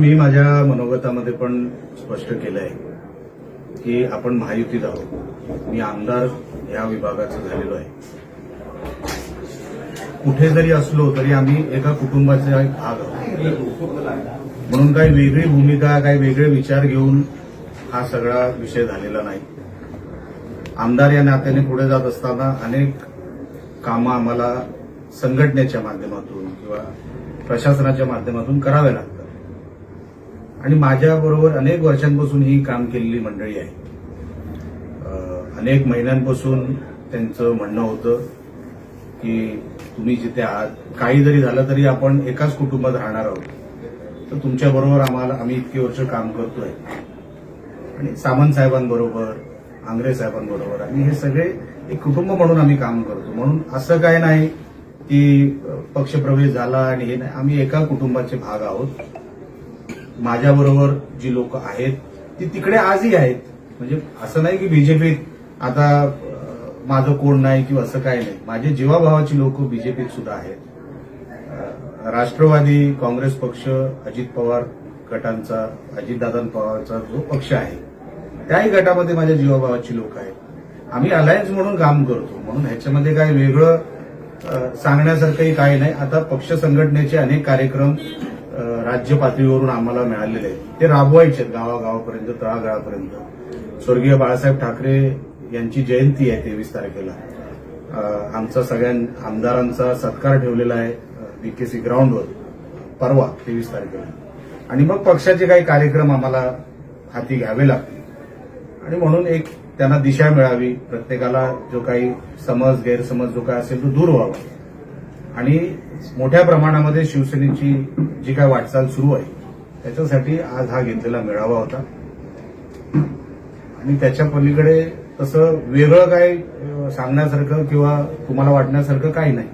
मी माझ्या मनोगतामध्ये पण स्पष्ट केलं आहे की आपण महायुतीत आहोत. मी आमदार या विभागाचं झालेलो आहे. कुठे जरी असलो तरी आम्ही एका कुटुंबाचा एक भाग आहोत. म्हणून काही वेगळी भूमिका काही वेगळे विचार घेऊन हा सगळा विषय झालेला नाही. आमदार या नात्याने पुढे जात असताना अनेक कामं आम्हाला संघटनेच्या माध्यमातून किंवा प्रशासनाच्या माध्यमातून करावे लागतात. आणि माझ्याबरोबर अनेक वर्षांपासून ही काम केलेली मंडळी आहे अनेक महिन्यांपासून त्यांचं म्हणणं होतं की तुम्ही जिथे आहात काही जरी झालं तरी आपण एकाच कुटुंबात राहणार आहोत. तर तुमच्याबरोबर आम्हाला आम्ही इतकी वर्ष काम करतोय. आणि सामंत साहेबांबरोबर आंग्रे साहेबांबरोबर आणि हे सगळे एक कुटुंब म्हणून आम्ही काम करतो. म्हणून असं काय नाही की पक्षप्रवेश झाला आणि हे नाही. आम्ही एका कुटुंबाचे भाग आहोत. माझ्याबरोबर जी लोक आहेत ती तिकडे आजही आहेत. म्हणजे असं नाही की बीजेपीत आता माझं कोण नाही किंवा असं काही नाही. माझे जीवाभावाची लोक बीजेपीत सुद्धा आहेत. राष्ट्रवादी काँग्रेस पक्ष अजित पवार गटांचा अजितदादा पवारचा जो पक्ष आहे त्याही गटामध्ये माझ्या जीवाभावाची लोक आहेत. आम्ही अलायन्स म्हणून काम करतो. म्हणून ह्याच्यामध्ये काय वेगळं सांगण्यासारखंही काही नाही. आता पक्ष संघटनेचे अनेक कार्यक्रम राज्य पातळीवरून आम्हाला मिळालेले आहेत. ते राबवायचे आहेत गावागावापर्यंत तळागाळापर्यंत. स्वर्गीय बाळासाहेब ठाकरे यांची जयंती आहे तेवीस तारखेला. आमचा सगळ्या आमदारांचा सत्कार ठेवलेला आहे बीकेसी ग्राउंडवर. परवा तेवीस तारखेला. आणि मग पक्षाचे काही कार्यक्रम आम्हाला हाती घ्यावे लागतील. आणि म्हणून एक त्यांना दिशा मिळावी. प्रत्येकाला जो काही समज गैरसमज जो काय असेल तो दूर व्हावा. आणि मोठ्या प्रमाणामध्ये शिवसेनेची जी काय वाटचाल सुरू आहे त्याच्यासाठी आज हा घेतलेला मेळावा होता. आणि त्याच्या पलीकडे तसं वेगळं काय सांगण्यासारखं किंवा तुम्हाला वाटण्यासारखं काही नाही.